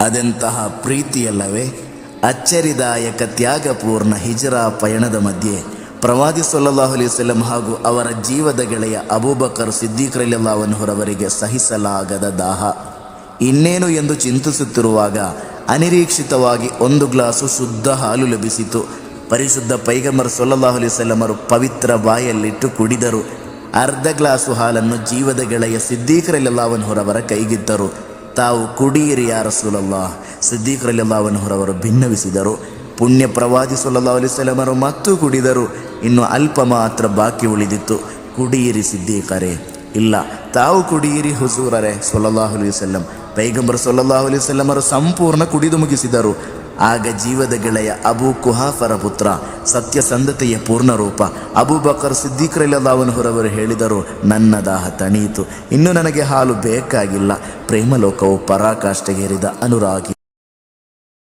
ಅದೆಂತಹ ಪ್ರೀತಿಯಲ್ಲವೇ? ಅಚ್ಚರಿದಾಯಕ ತ್ಯಾಗಪೂರ್ಣ ಹಿಜರಾ ಪಯಣದ ಮಧ್ಯೆ ಪ್ರವಾದಿ ಸೊಲ್ಲಾಹು ಅಲಿ ವಸಲ್ಲಂ ಹಾಗೂ ಅವರ ಜೀವದ ಗೆಳೆಯ ಅಬೂಬಕರ್ ಸಿದ್ದೀಕ್ರಲ್ಲಾವನ್ಹರವರಿಗೆ ಸಹಿಸಲಾಗದ ದಾಹ. ಇನ್ನೇನು ಎಂದು ಚಿಂತಿಸುತ್ತಿರುವಾಗ ಅನಿರೀಕ್ಷಿತವಾಗಿ ಒಂದು ಗ್ಲಾಸು ಶುದ್ಧ ಹಾಲು ಲಭಿಸಿತು. ಪರಿಶುದ್ಧ ಪೈಗಮರ್ ಸೊಲ್ಲಾಹು ಅಲಿ ಸ್ವಲಂರು ಪವಿತ್ರ ಬಾಯಲ್ಲಿಟ್ಟು ಕುಡಿದರು. ಅರ್ಧ ಗ್ಲಾಸು ಹಾಲನ್ನು ಜೀವದ ಗೆಳೆಯ ಸಿದ್ದೀಕರಲ್ಲಾವನ್ಹರವರ ಕೈಗಿದ್ದರು. ತಾವು ಕುಡಿಯಿರಿ ಯಾ ರಸೂಲಲ್ಲಾ ಹೊರವರು ಭಿನ್ನವಿಸಿದರು. ಪುಣ್ಯ ಪ್ರವಾದಿ ಸೊಲ್ಲಾ ಅಲಿಸಲಮರು ಮತ್ತು ಕುಡಿದರು. ಇನ್ನು ಅಲ್ಪ ಮಾತ್ರ ಬಾಕಿ ಉಳಿದಿತ್ತು. ಕುಡಿಯಿರಿ ಸಿದ್ದೀಕರೇ. ಇಲ್ಲ, ತಾವು ಕುಡಿಯಿರಿ ಹುಸೂರರೆ. ಸೊಲ್ಲಾಹು ಅಲೈವಲ್ಲಂ ಪೈಗಂಬರ್ ಸೊಲ್ಲಾಹು ಅಲೈವಲ್ಲಮರು ಸಂಪೂರ್ಣ ಕುಡಿದು ಮುಗಿಸಿದರು. ಆಗ ಜೀವದ ಗೆಳೆಯ ಅಬೂ ಕುಹಾಫರ ಪುತ್ರ, ಸತ್ಯಸಂಧತೆಯ ಪೂರ್ಣರೂಪ. ಅಬೂಬಕರ್ ಸಿದ್ದೀಕ್ರಲ್ಲದಾವನಹರವರು ಹೇಳಿದರು, ನನ್ನ ದಾಹ ತಣಿಯಿತು. ಇನ್ನು ನನಗೆ ಹಾಲು ಬೇಕಾಗಿಲ್ಲ. ಪ್ರೇಮಲೋಕವು ಪರಾಕಾಷ್ಠೆಗೇರಿದ ಅನುರಾಗಿ